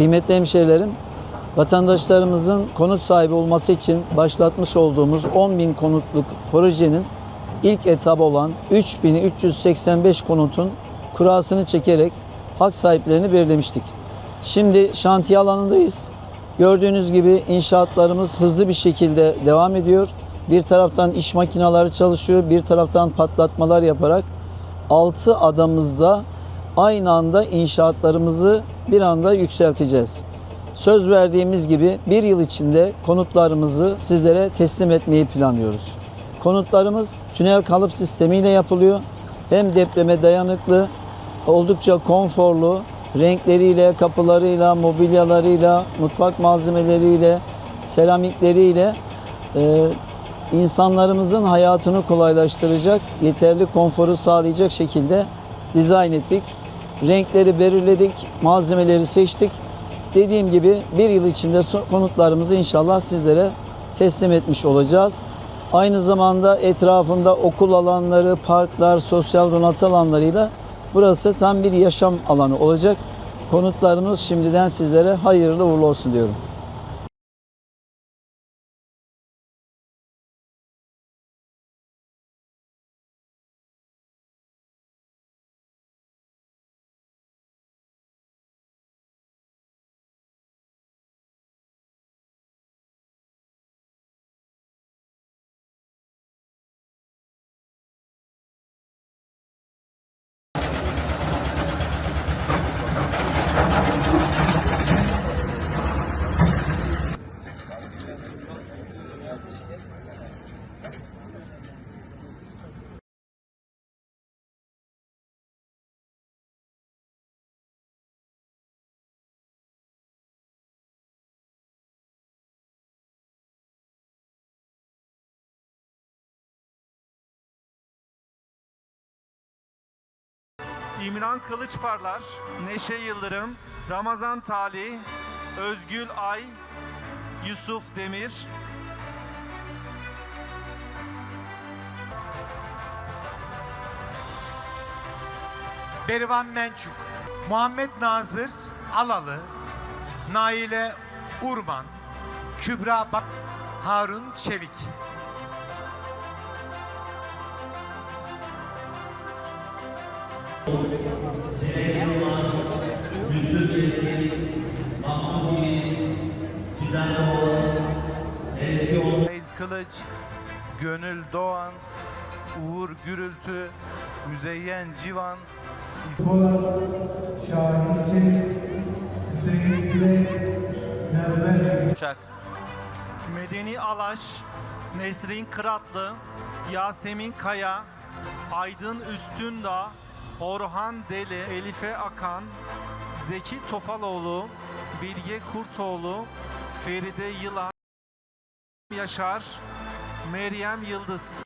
Kıymetli hemşehrilerim, vatandaşlarımızın konut sahibi olması için başlatmış olduğumuz 10 bin konutluk projenin ilk etabı olan 3385 konutun kurasını çekerek hak sahiplerini belirlemiştik. Şimdi şantiye alanındayız. Gördüğünüz gibi inşaatlarımız hızlı bir şekilde devam ediyor. Bir taraftan iş makineleri çalışıyor, bir taraftan patlatmalar yaparak 6 adamızda aynı anda inşaatlarımızı bir anda yükselteceğiz. Söz verdiğimiz gibi bir yıl içinde konutlarımızı sizlere teslim etmeyi planlıyoruz. Konutlarımız tünel kalıp sistemiyle yapılıyor. Hem depreme dayanıklı, oldukça konforlu, renkleriyle, kapılarıyla, mobilyalarıyla, mutfak malzemeleriyle, seramikleriyle e, insanlarımızın hayatını kolaylaştıracak, yeterli konforu sağlayacak şekilde dizayn ettik. Renkleri belirledik, malzemeleri seçtik. Dediğim gibi bir yıl içinde konutlarımızı inşallah sizlere teslim etmiş olacağız. Aynı zamanda etrafında okul alanları, parklar, sosyal donatı alanlarıyla burası tam bir yaşam alanı olacak. Konutlarımız şimdiden sizlere hayırlı uğurlu olsun diyorum. İmran Kılıçparlar, Neşe Yıldırım, Ramazan Tali, Özgül Ay, Yusuf Demir, Berivan Mençuk, Muhammed Nazır Alalı, Naile Urban, Kübra Bak, Harun Çevik. Kılıç, Gönül Doğan, Uğur Gürültü, Müzeyyen Civan, Polat, Şahin Çelik, Hüseyin Gülek, Merve Uçak. Medeni Alaş, Nesrin Kıratlı, Yasemin Kaya, Aydın Üstündağ, Orhan Deli, Elife Akan, Zeki Topaloğlu, Bilge Kurtoğlu, Feride Yılan, Yaşar, Meryem Yıldız.